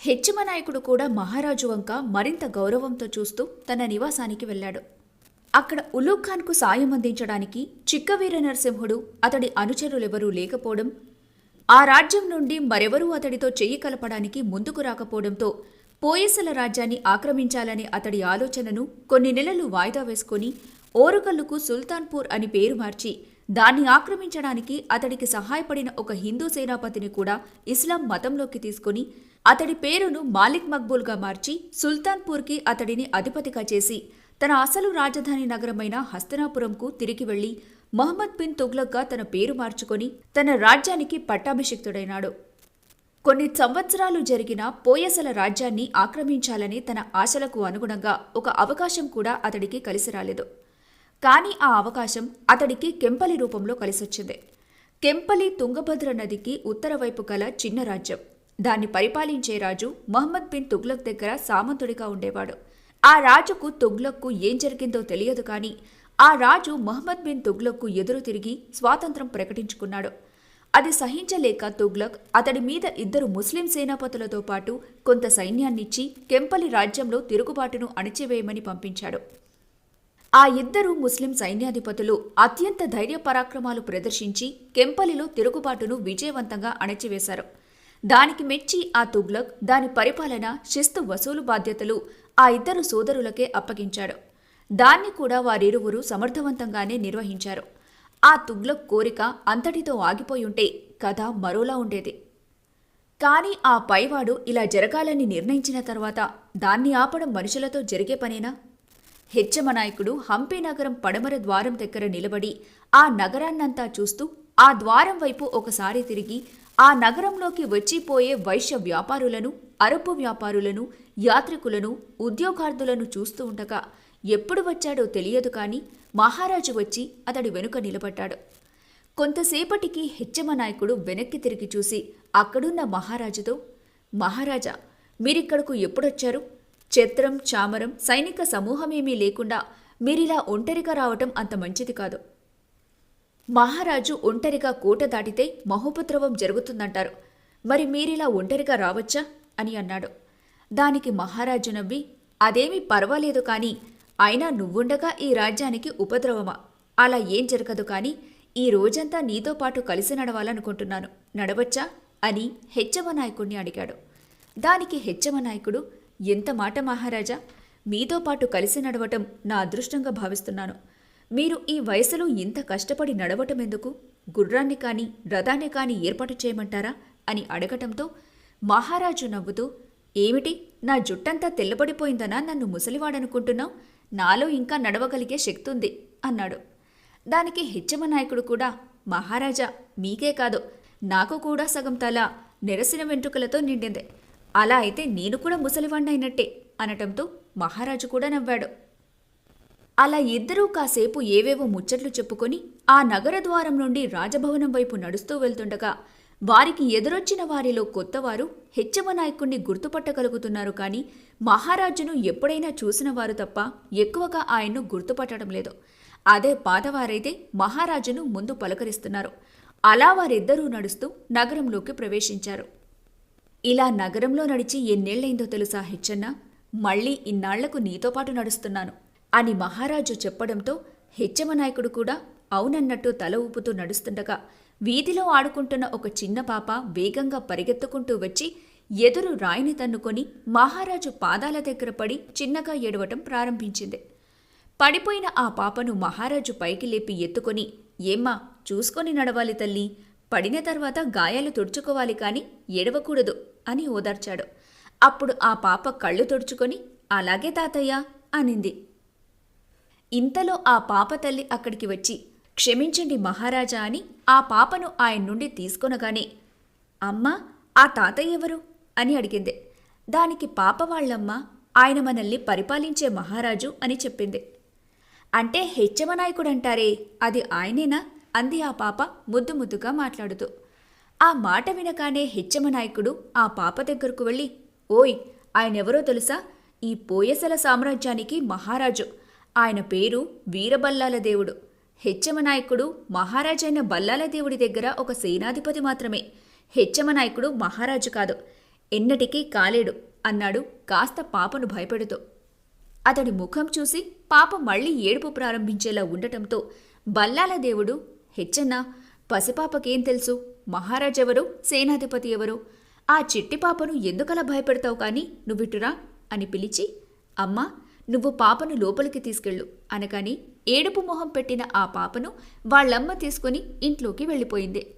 హెచ్చమ నాయకుడు కూడా మహారాజు వంక మరింత గౌరవంతో చూస్తూ తన నివాసానికి వెళ్ళాడు. అక్కడ ఉలూగ్ ఖాన్కు సాయం అందించడానికి చిక్కవీర నరసింహుడు అతడి అనుచరులెవరూ లేకపోవడం ఆ రాజ్యం నుండి మరెవరూ అతడితో చెయ్యి కలపడానికి ముందుకు రాకపోవడంతో పోయసల రాజ్యాన్ని ఆక్రమించాలనే అతడి ఆలోచనను కొన్ని నెలలు వాయిదా వేసుకొని ఓరుకల్లుకు సుల్తాన్పూర్ అని పేరు మార్చి దాన్ని ఆక్రమించడానికి అతడికి సహాయపడిన ఒక హిందూ సేనాపతిని కూడా ఇస్లాం మతంలోకి తీసుకుని అతడి పేరును మాలిక్ మక్బూల్గా మార్చి సుల్తాన్పూర్కి అతడిని అధిపతిగా చేసి తన అసలు రాజధాని నగరమైన హస్తనాపురంకు తిరిగి వెళ్ళి మహమ్మద్ బిన్ తుగ్లక్గా తన పేరు మార్చుకొని తన రాజ్యానికి పట్టాభిషిక్తుడైనాడు. కొన్ని సంవత్సరాలు జరిగిన పోయసల రాజ్యాన్ని ఆక్రమించాలని తన ఆశలకు అనుగుణంగా ఒక అవకాశం కూడా అతడికి కలిసి రాలేదు. కానీ ఆ అవకాశం అతడికి కెంపలి రూపంలో కలిసొచ్చింది. కెంపలి తుంగభద్ర నదికి ఉత్తర వైపు గల చిన్న రాజ్యం. దాన్ని పరిపాలించే రాజు మహమ్మద్ బిన్ తుగ్లక్ దగ్గర సామంతుడిగా ఉండేవాడు. ఆ రాజుకు తుగ్లక్కు ఏం జరిగిందో తెలియదు కానీ ఆ రాజు మహమ్మద్ బిన్ తుగ్లక్కు ఎదురు తిరిగి స్వాతంత్రం ప్రకటించుకున్నాడు. అది సహించలేక తుగ్లక్ అతడి మీద ఇద్దరు ముస్లిం సేనాపతులతో పాటు కొంత సైన్యాన్నిచ్చి కెంపలి రాజ్యంలో తిరుగుబాటును అణిచివేయమని పంపించాడు. ఆ ఇద్దరు ముస్లిం సైన్యాధిపతులు అత్యంత ధైర్య పరాక్రమాలు ప్రదర్శించి కెంపలిలో తిరుగుబాటును విజయవంతంగా అణచివేశారు. దానికి మెచ్చి ఆ తుగ్లక్ దాని పరిపాలన శిస్తు వసూలు బాధ్యతలు ఆ ఇద్దరు సోదరులకే అప్పగించాడు. దాన్ని కూడా వారిరువురు సమర్థవంతంగానే నిర్వహించారు. ఆ తుగ్లక్ కోరిక అంతటితో ఆగిపోయుంటే కథ మరోలా ఉండేది. కానీ ఆ పైవాడు ఇలా జరగాలని నిర్ణయించిన తర్వాత దాన్ని ఆపడం మనుషులతో జరిగే పనేనా? హెచ్చమనాయకుడు హంపి నగరం పడమర ద్వారం దగ్గర నిలబడి ఆ నగరాన్నంతా చూస్తూ ఆ ద్వారం వైపు ఒకసారి తిరిగి ఆ నగరంలోకి వచ్చిపోయే వైశ్య వ్యాపారులను అరబ్బు వ్యాపారులను యాత్రికులను ఉద్యోగార్థులను చూస్తూ ఉండగా ఎప్పుడు వచ్చాడో తెలియదు కాని మహారాజు వచ్చి అతడి వెనుక నిలబడ్డాడు. కొంతసేపటికి హెచ్చమనాయకుడు వెనక్కి తిరిగి చూసి అక్కడున్న మహారాజుతో మహారాజా మీరిక్కడకు ఎప్పుడొచ్చారు? ఛత్రం చామరం సైనిక సమూహమేమీ లేకుండా మీరిలా ఒంటరిగా రావటం అంత మంచిది కాదు. మహారాజు ఒంటరిగా కోట దాటితే మహోపద్రవం జరుగుతుందంటారు. మరి మీరిలా ఒంటరిగా రావచ్చా? అని అన్నాడు. దానికి మహారాజు నవ్వి అదేమీ పర్వాలేదు కానీ అయినా నువ్వుండగా ఈ రాజ్యానికి ఉపద్రవమా? అలా ఏం జరగదు కానీ ఈ రోజంతా నీతో పాటు కలిసి నడవాలనుకుంటున్నాను. నడవచ్చా? అని హెచ్చమ నాయకుణ్ణి అడిగాడు. దానికి హెచ్చమ నాయకుడు ఎంత మాట మహారాజా? మీతో పాటు కలిసి నడవటం నా అదృష్టంగా భావిస్తున్నాను. మీరు ఈ వయసులో ఇంత కష్టపడి నడవటం ఎందుకు? గుర్రాన్ని కానీ రథాన్ని కానీ ఏర్పాటు చేయమంటారా? అని అడగటంతో మహారాజు నవ్వుతూ ఏమిటి? నా జుట్టంతా తెల్లబడిపోయిందనా? నన్ను ముసలివాడనుకుంటున్నావు? నాలో ఇంకా నడవగలిగే శక్తి ఉంది అన్నాడు. దానికి హెచ్చమ నాయకుడు కూడా మహారాజా మీకే కాదు నాకు కూడా సగం తల నెరసిన వెంట్రుకలతో నిండింది. అలా అయితే నేను కూడా ముసలివాణ్ణైనట్టే అనటంతో మహారాజు కూడా నవ్వాడు. అలా ఇద్దరూ కాసేపు ఏవేవో ముచ్చట్లు చెప్పుకొని ఆ నగర ద్వారం నుండి రాజభవనం వైపు నడుస్తూ వెళ్తుండగా వారికి ఎదురొచ్చిన వారిలో కొత్తవారు హెచ్చమ నాయకుణ్ణి గుర్తుపట్టగలుగుతున్నారు కానీ మహారాజును ఎప్పుడైనా చూసిన వారు తప్ప ఎక్కువగా ఆయన్ను గుర్తుపట్టడం లేదు. అదే పాతవారైతే మహారాజును ముందు పలకరిస్తున్నారు. అలా వారిద్దరూ నడుస్తూ నగరంలోకి ప్రవేశించారు. ఇలా నగరంలో నడిచి ఎన్నేళ్ళైందో తెలుసా హెచ్చన్న? మళ్ళీ ఇన్నాళ్ళకు నీతో పాటు నడుస్తున్నాను అని మహారాజు చెప్పడంతో హెచ్చమ నాయకుడు కూడా అవునన్నట్టు తల ఊపుతూ నడుస్తుండగా వీధిలో ఆడుకుంటున్న ఒక చిన్న పాప వేగంగా పరిగెత్తుకుంటూ వచ్చి ఎదురు రాయిని తన్నుకొని మహారాజు పాదాల దగ్గర పడి చిన్నగా ఏడవటం ప్రారంభించింది. పడిపోయిన ఆ పాపను మహారాజు పైకి లేపి ఎత్తుకొని ఏమ్మా చూసుకొని నడవాలి తల్లి పడిన తర్వాత గాయాలు తుడుచుకోవాలి కాని ఎడవకూడదు అని ఓదార్చాడు. అప్పుడు ఆ పాప కళ్ళు తుడుచుకొని అలాగే తాతయ్య అనింది. ఇంతలో ఆ పాప తల్లి అక్కడికి వచ్చి క్షమించండి మహారాజా అని ఆ పాపను ఆయన నుండి తీసుకొనగానే అమ్మా ఆ తాతయ్య ఎవరు? అని అడిగింది. దానికి పాప వాళ్ళమ్మ ఆయన మనల్ని పరిపాలించే మహారాజు అని చెప్పింది. అంటే హెచ్చమనాయకుడంటారే అది ఆయనేనా? అంది ఆ పాప ముద్దు ముద్దుగా మాట్లాడుతూ. ఆ మాట వినగానే హెచ్చమనాయకుడు ఆ పాప దగ్గరకు వెళ్ళి ఓయ్ ఆయనెవరో తెలుసా? ఈ పోయసల సామ్రాజ్యానికి మహారాజు. ఆయన పేరు వీరబల్లాల దేవుడు. హెచ్చమనాయకుడు మహారాజైన బల్లాల దేవుడి దగ్గర ఒక సేనాధిపతి మాత్రమే. హెచ్చమనాయకుడు మహారాజు కాదు. ఎన్నటికీ కాలేడు అన్నాడు కాస్త పాపను భయపెడుతూ. అతడి ముఖం చూసి పాప మళ్ళీ ఏడుపు ప్రారంభించేలా ఉండటంతో బల్లాల దేవుడు హెచ్చన్న. పసిపాపకేం తెలుసు? మహారాజెవరు? సేనాధిపతి ఎవరు ఆ చిట్టి పాపను ఎందుకలా భయపెడతావు కానీ? నువ్విటురా? అని పిలిచి అమ్మా నువ్వు పాపను లోపలికి తీసుకెళ్ళు అనగాని ఏడుపు మొహం పెట్టిన ఆ పాపను వాళ్ళమ్మ తీసుకుని ఇంట్లోకి వెళ్ళిపోయింది.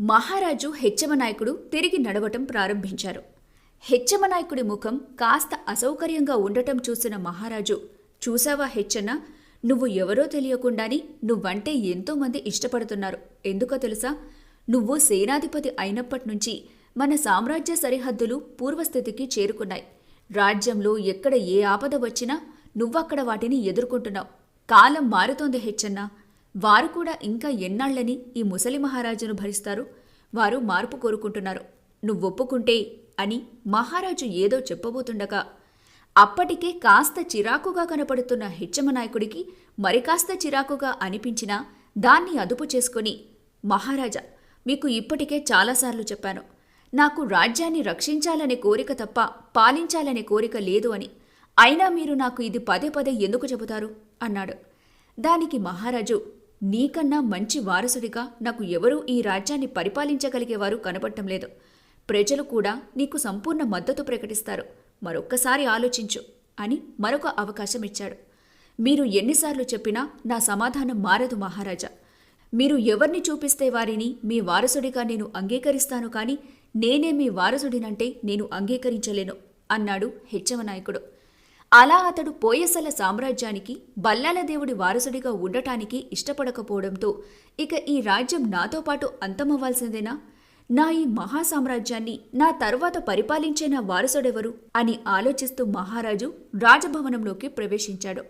మహారాజు హెచ్చమనాయకుడు తిరిగి నడవటం ప్రారంభించారు. హెచ్చమనాయకుడి ముఖం కాస్త అసౌకర్యంగా ఉండటం చూసిన మహారాజు చూసావా హెచ్చన్న? నువ్వు ఎవరో తెలియకుండానే నువ్వంటే ఎంతోమంది ఇష్టపడుతున్నారు. ఎందుకో తెలుసా? నువ్వు సేనాధిపతి అయినప్పటి నుంచి మన సామ్రాజ్య సరిహద్దులు పూర్వస్థితికి చేరుకున్నాయి. రాజ్యంలో ఎక్కడ ఏ ఆపద వచ్చినా నువ్వక్కడ వాటిని ఎదుర్కొంటున్నావు. కాలం మారుతోంది హెచ్చన్న. వారు కూడా ఇంకా ఎన్నాళ్ళని ఈ ముసలి మహారాజును భరిస్తారు. వారు మార్పు కోరుకుంటున్నారు. నువ్వొప్పుకుంటే అని మహారాజు ఏదో చెప్పబోతుండగా అప్పటికే కాస్త చిరాకుగా కనపడుతున్న హెచ్చమనాయకుడికి మరి కాస్త చిరాకుగా అనిపించినా దాన్ని అదుపు చేసుకొని మహారాజా మీకు ఇప్పటికే చాలాసార్లు చెప్పాను. నాకు రాజ్యాన్ని రక్షించాలనే కోరిక తప్ప పాలించాలనే కోరిక లేదు అని. అయినా మీరు నాకు ఇది పదే పదే ఎందుకు చెబుతారు? అన్నాడు. దానికి మహారాజు నీకన్నా మంచి వారసుడిగా నాకు ఎవరూ ఈ రాజ్యాన్ని పరిపాలించగలిగేవారు కనపడటం లేదు. ప్రజలు కూడా నీకు సంపూర్ణ మద్దతు ప్రకటిస్తారు. మరొక్కసారి ఆలోచించు అని మరొక అవకాశం ఇచ్చాడు. మీరు ఎన్నిసార్లు చెప్పినా నా సమాధానం మారదు మహారాజా. మీరు ఎవరిని చూపిస్తే వారిని మీ వారసుడిగా నేను అంగీకరిస్తాను కానీ నేనే మీ వారసుడినంటే నేను అంగీకరించలేను అన్నాడు హెచ్చవనాయకుడు. అలా అతడు పోయసల సామ్రాజ్యానికి బల్లాల దేవుడి వారసుడిగా ఉండటానికి ఇష్టపడకపోవడంతో ఇక ఈ రాజ్యం నాతో పాటు అంతమవ్వాల్సిందేనా? నా ఈ మహాసామ్రాజ్యాన్ని నా తర్వాత పరిపాలించే నా వారసుడెవరు అని ఆలోచిస్తూ మహారాజు రాజభవనంలోకి ప్రవేశించాడు.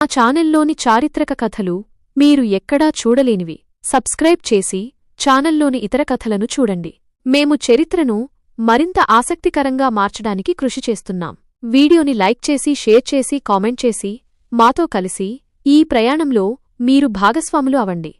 మా ఛానల్లోని చారిత్రక కథలు మీరు ఎక్కడా చూడలేనివి. సబ్స్క్రైబ్ చేసి ఛానల్లోని ఇతర కథలను చూడండి. మేము చరిత్రను మరింత ఆసక్తికరంగా మార్చడానికి కృషి చేస్తున్నాం. వీడియోని లైక్ చేసి షేర్ చేసి కామెంట్ చేసి మాతో కలిసి ఈ ప్రయాణంలో మీరు భాగస్వాములు అవండి